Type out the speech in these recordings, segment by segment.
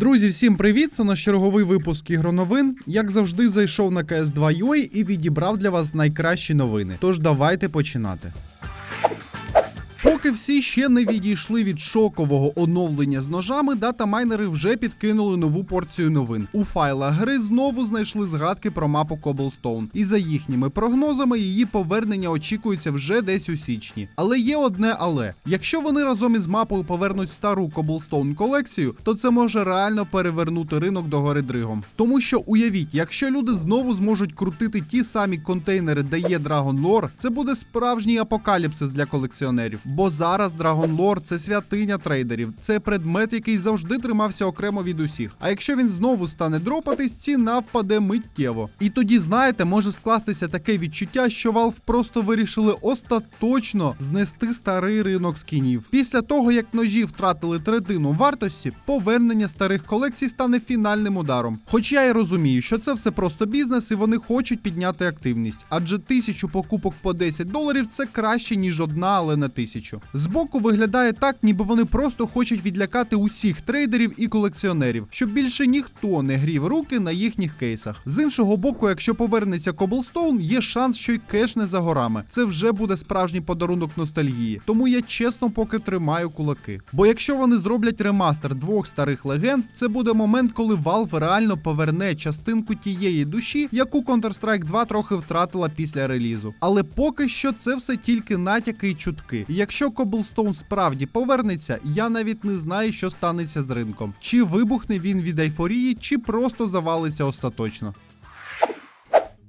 Друзі, всім привіт! Це наш черговий випуск ігроновин. Як завжди, зайшов на КС2.ua і відібрав для вас найкращі новини. Тож давайте починати. Поки всі ще не відійшли від шокового оновлення з ножами, датамайнери вже підкинули нову порцію новин. У файлах гри знову знайшли згадки про мапу Cobblestone. І за їхніми прогнозами її повернення очікується вже десь у січні. Але є одне але: якщо вони разом із мапою повернуть стару Cobblestone колекцію, то це може реально перевернути ринок до гори дригом. Тому що уявіть, якщо люди знову зможуть крутити ті самі контейнери, де є Dragon Lore, це буде справжній апокаліпсис для колекціонерів. Бо зараз Dragon Lore – це святиня трейдерів, це предмет, який завжди тримався окремо від усіх. А якщо він знову стане дропатись, ціна впаде миттєво. І тоді, знаєте, може скластися таке відчуття, що Valve просто вирішили остаточно знести старий ринок скінів. Після того, як ножі втратили третину вартості, повернення старих колекцій стане фінальним ударом. Хоч я і розумію, що це все просто бізнес, і вони хочуть підняти активність, адже тисячу покупок по 10 доларів це краще, ніж одна, але не тисячу. Збоку виглядає так, ніби вони просто хочуть відлякати усіх трейдерів і колекціонерів, щоб більше ніхто не грів руки на їхніх кейсах. З іншого боку, якщо повернеться Cobblestone, є шанс, що й кеш не за горами. Це вже буде справжній подарунок ностальгії. Тому я чесно поки тримаю кулаки. Бо якщо вони зроблять ремастер двох старих легенд, це буде момент, коли Valve реально поверне частинку тієї душі, яку Counter-Strike 2 трохи втратила після релізу. Але поки що це все тільки натяки і чутки. І якщо Cobblestone справді повернеться, я навіть не знаю, що станеться з ринком. Чи вибухне він від айфорії, чи просто завалиться остаточно.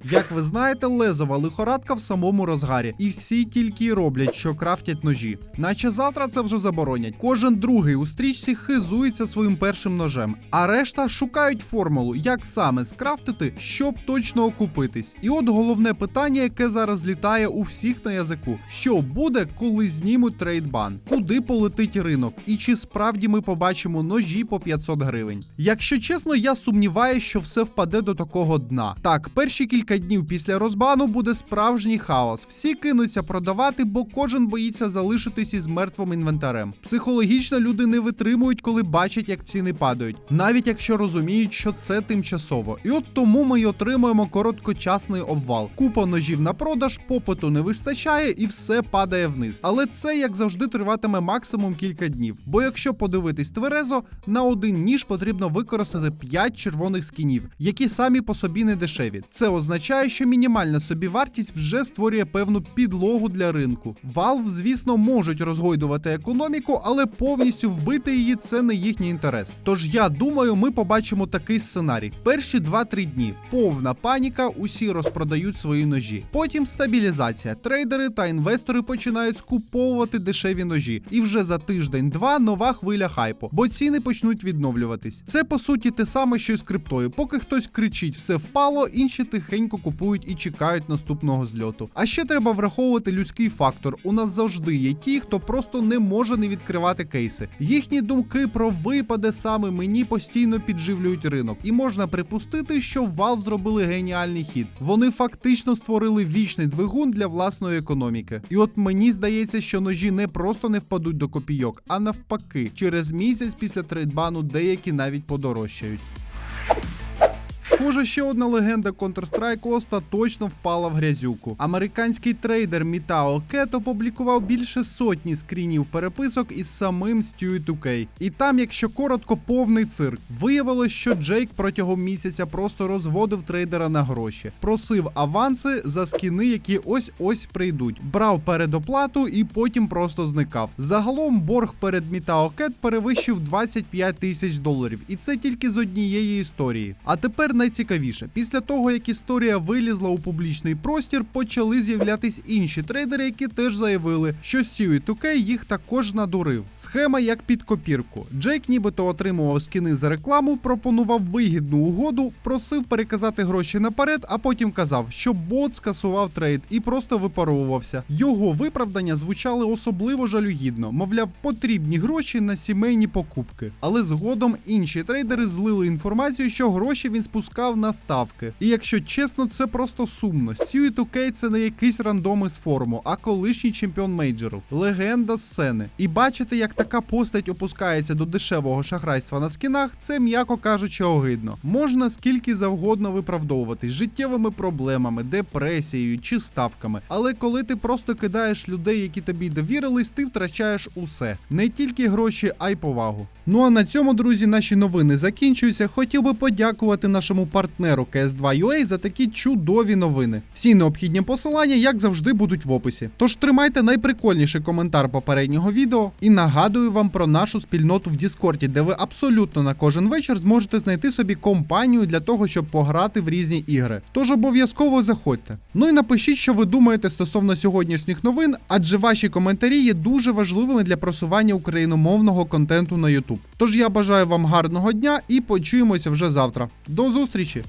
Як ви знаєте, лезова лихорадка в самому розгарі, і всі тільки й роблять, що крафтять ножі. Наче завтра це вже заборонять. Кожен другий у стрічці хизується своїм першим ножем, а решта шукають формулу, як саме скрафтити, щоб точно окупитись. І от головне питання, яке зараз літає у всіх на язику: що буде, коли знімуть трейдбан? Куди полетить ринок? І чи справді ми побачимо ножі по 500 гривень? Якщо чесно, я сумніваюся, що все впаде до такого дна. Так, перші кілька днів після розбану буде справжній хаос. Всі кинуться продавати, бо кожен боїться залишитись із мертвим інвентарем. Психологічно люди не витримують, коли бачать, як ціни падають, навіть якщо розуміють, що це тимчасово. І от тому ми й отримуємо короткочасний обвал. Купа ножів на продаж, попиту не вистачає і все падає вниз. Але це, як завжди, триватиме максимум кілька днів. Бо якщо подивитись тверезо, на один ніж потрібно використати 5 червоних скінів, які самі по собі не дешеві. Це означає, що мінімальна собівартість вже створює певну підлогу для ринку. Valve, звісно, можуть розгойдувати економіку, але повністю вбити її це не їхній інтерес. Тож я думаю, ми побачимо такий сценарій: перші 2-3 дні повна паніка, усі розпродають свої ножі. Потім стабілізація. Трейдери та інвестори починають скуповувати дешеві ножі. І вже за тиждень-два нова хвиля хайпу, бо ціни почнуть відновлюватись. Це по суті те саме, що й з криптою. Поки хтось кричить, все впало, інші тихенько купують і чекають наступного зльоту. А ще треба враховувати людський фактор. У нас завжди є ті, хто просто не може не відкривати кейси. Їхні думки про випаде саме мені постійно підживлюють ринок, і можна припустити, що Valve зробили геніальний хід. Вони фактично створили вічний двигун для власної економіки. І от мені здається, що ножі не просто не впадуть до копійок, а навпаки, через місяць після трейдбану деякі навіть подорожчають. Схоже, ще одна легенда Counter-Strike остаточно впала в грязюку. Американський трейдер Мітао Кет опублікував більше сотні скрінів переписок із самим Stewie 2K. І там, якщо коротко, повний цирк. Виявилось, що Джейк протягом місяця просто розводив трейдера на гроші, просив аванси за скіни, які ось ось прийдуть, брав передоплату і потім просто зникав. Загалом борг перед Мітао Кет перевищив 25 тисяч доларів, і це тільки з однієї історії. А тепер найцікавіше, після того як історія вилізла у публічний простір, почали з'являтись інші трейдери, які теж заявили, що Stewie 2K їх також надурив. Схема як під копірку. Джейк нібито отримував скіни за рекламу, пропонував вигідну угоду, просив переказати гроші наперед, а потім казав, що бот скасував трейд і просто випаровувався. Його виправдання звучали особливо жалюгідно, мовляв, потрібні гроші на сімейні покупки. Але згодом інші трейдери злили інформацію, що гроші він спускав шукав наставки. І якщо чесно, це просто сумно. Сьюі 2K це не якийсь рандом із форуму, а колишній чемпіон мейджору, легенда сцени. І бачити, як така постать опускається до дешевого шахрайства на скінах, це м'яко кажучи огидно. Можна скільки завгодно виправдовуватись життєвими проблемами, депресією чи ставками. Але коли ти просто кидаєш людей, які тобі довірились, ти втрачаєш усе. Не тільки гроші, а й повагу. Ну а на цьому, друзі, наші новини закінчуються. Хотів би подякувати нашому партнеру CS2UA за такі чудові новини. Всі необхідні посилання, як завжди, будуть в описі. Тож тримайте найприкольніший коментар попереднього відео і нагадую вам про нашу спільноту в Діскорді, де ви абсолютно на кожен вечір зможете знайти собі компанію для того, щоб пограти в різні ігри. Тож обов'язково заходьте. Ну і напишіть, що ви думаєте стосовно сьогоднішніх новин, адже ваші коментарі є дуже важливими для просування україномовного контенту на YouTube. Тож я бажаю вам гарного дня і почуємося вже завтра. До зустрічі!